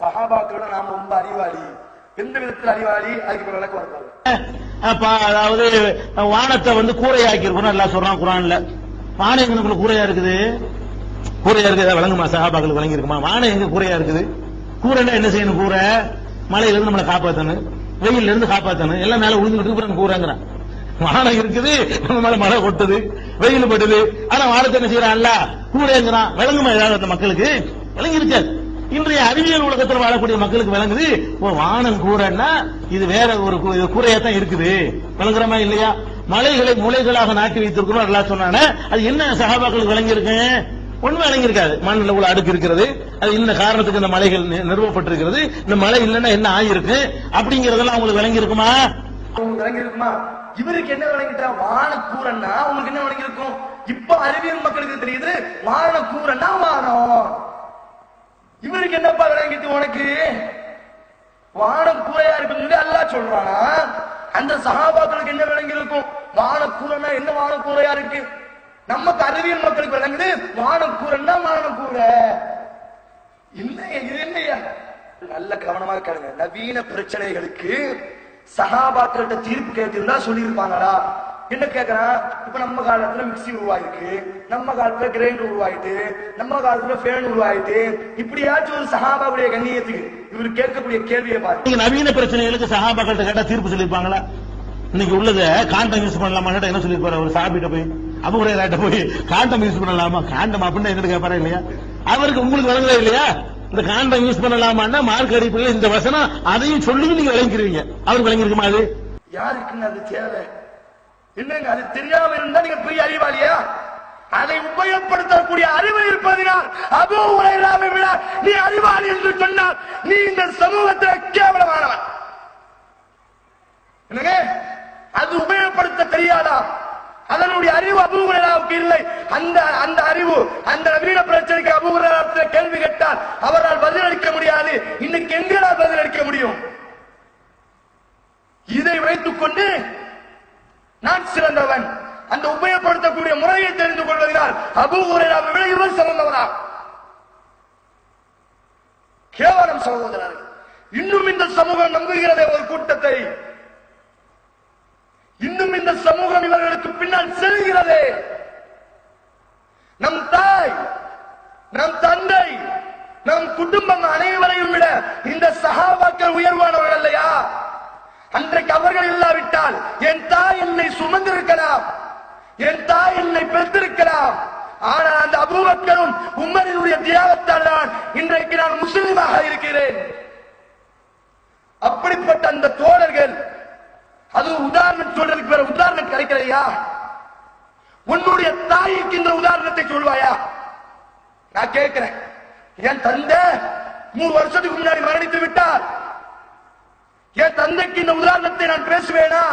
சஹாபாக்களோட நாம ரொம்ப அறிவாளி. எந்த விதத்தில் அறிவாளி? அதுக்கு விளக்கம் இருப்பாங்க அதாவது வானத்தை வந்து கூரையாக்கி இருக்கணும் எல்லாம் சொல்றான் குரான்ல. வானம் எங்களுக்கு கூரையா இருக்குது. கூரையா இருக்குது. விளங்குமா சகாபாக்களுக்கு விளங்கி இருக்குமா வானம் எங்க கூரையா இருக்குது? கூரைன்னா என்ன செய்யணும்? கூரை. மலையில இருந்து நம்மளை காப்பாத்தணும். வெயில்ல இருந்து காப்பாத்தணும். எல்லாம் மேல உழுந்துட்டு இருக்கு கூறாங்கிறான் வானம் இருக்குது. நம்ம மேல மழை கொட்டுது. வெயில் பட்டுது. ஆனா வானத்தை என்ன செய்யறான்ல கூரைங்கிறான். விளங்குமா ஏதாவது மக்களுக்கு? விளங்கி இருக்காது இன்றைய அறிவியல் உலகத்தில் வாழக்கூடிய மக்களுக்கு விளங்குது வானம் கூரைன்னா இது வேற ஒரு கூரையா தான் இருக்குது. விளங்குறமா இல்லையா? மலைகளை முளைகளாக நாட்டி வைத்திருக்கிறோம் எல்லாம் சொன்னானே. அது என்ன சகாபாக்களுக்கு விளங்கி இருக்கு ஒண்ணுமே விளங்கி இருக்காது மண்ணில் உள்ள அடுக்கு இருக்கிறது அது இந்த காரணத்துக்கு இந்த மலைகள் நிறுவப்பட்டிருக்கிறது. இந்த மலை இல்லைன்னா என்ன ஆயிருக்கு அப்படிங்கறதெல்லாம் அவங்களுக்கு விளங்கி இருக்குமா விளங்கி இருக்குமா இவருக்கு என்ன விளங்கிட்டா வானக்கூரன்னா உங்களுக்கு என்ன விளங்கி இருக்கும் இப்ப அறிவியல் மக்களுக்கு தெரியுது வான கூறன்னா இவருக்கு என்னப்பா விளங்கிட்டு உனக்கு வானம் கூரையா இருக்குன்னு சொல்லி அல்லாஹ் சொல்றானா? அந்த சகாபாக்களுக்கு என்ன விளங்கி இருக்கும்? வானக்கூரன்னா என்ன வானக்கூரையா இருக்கு? நமக்கு அறிவியல் மக்களுக்கு விளங்குது வானக்கூரன்னா வானக்கூரை. இல்லையா இது இல்லையா. நல்ல கவனமா கேளுங்க நவீன பிரச்சனைகளுக்கு சகாபாக்கள்கிட்ட தீர்ப்பு கேட்டிருந்தா சொல்லியிருப்பாங்களா என்ன கேக்குறான் இப்ப நம்ம காலத்துல மிக்ஸி உருவாயிருக்கு. நம்ம காலத்துல கிரைண்டர் உருவாயிட்டு நம்ம காலத்துல ஃபேன் உருவாயிட்டு இப்படியாச்சும் ஒரு சகாபாவுடைய கண்ணியத்துக்கு இவர் கேட்கக்கூடிய கேள்வியை பாருங்க நவீன பிரச்சனைகளுக்கு சகாபாக்கள்கிட்ட கேட்டா தீர்ப்பு சொல்லியிருப்பாங்களா? இன்னைக்கு உள்ளத காண்டம் யூஸ் பண்ணலாமா? என்ன சொல்லிருப்பாரு ஒரு சாபிட்ட போய்? அபுகுரையாட்ட போய் காண்டம் யூஸ் பண்ணலாமா? காண்டம் அப்படின்னு எங்கிட்ட கேட்பாரா இல்லையா? அவருக்கு உங்களுக்கு விளங்குதா இல்லையா? இந்த காண்டம் யூஸ் பண்ணலாமான்னா மார்க் அடிப்படையில் இந்த வசனம் அதையும் சொல்லி நீங்க விளங்கிருவீங்க அவருக்கு விளங்கிருக்குமா அது? யாருக்குன்னு அது தேவை? என்னங்க அது தெரியாம இருந்தா நீங்க பெரிய அறிவாளியா? அதை உபயோகப்படுத்தக்கூடிய அறிவு இருப்பதினால் அபூ உரையிலாமை விட நீ அறிவாளி என்று சொன்னால் நீ இந்த சமூகத்தில் கேவலமானவன். என்னங்க? அது உபயோகப்படுத்த தெரியாதா? அதனுடைய அறிவு அபூகுரலாவுக்கு இல்லை. அந்த அந்த அறிவு அந்த நவீன பிரச்சனைக்கு அபூகுரலாத்தில் கேள்வி கேட்டால் அவரால் பதிலளிக்க முடியாது. இன்னைக்கு எங்களால் பதிலளிக்க முடியும்? இதை வைத்துக் கொண்டு நான் சிறந்தவன். அந்த உபயோகப்படுத்தக்கூடிய முறையை தெரிந்து கொள்வதால் அபூகுரலாவை விட இவர் சிறந்தவனா கேவலம் சகோதரர்கள். இன்னும் இந்த சமூகம் நம்புகிறதே ஒரு கூட்டத்தை. இன்னும் இந்த சமூகம் இவர்களுக்கு பின்னால் செல்கிறதே. நம் தாய் நம் தந்தை நம் குடும்பம் அனைவரையும் விட இந்த சகாபாக்கள் உயர்வானவர்கள் இல்லையா? அன்றைக்கு அவர்கள் இல்லாவிட்டால் என் சுமந்திருக்கலாம். என் தாய் என்னை பெற்றிருக்கலாம். ஆனால் அந்த அபூபக்கரும் உமரினுடைய தியாகத்தால் தான் இன்றைக்கு நான் முஸ்லிமாக இருக்கிறேன். அப்படிப்பட்ட அந்த தோழர்கள் அது உதாரணம் சொல்றதுக்கு வேற உதாரணம் கிடைக்கலையா? உன்னுடைய தாய்க்கு இந்த உதாரணத்தை சொல்வாயா? நான் கேட்கிறேன். என் தந்தை மூணு வருஷத்துக்கு முன்னாடி மரணித்து விட்டார். என் தந்தைக்கு இந்த உதாரணத்தை நான் பேசுவேனா?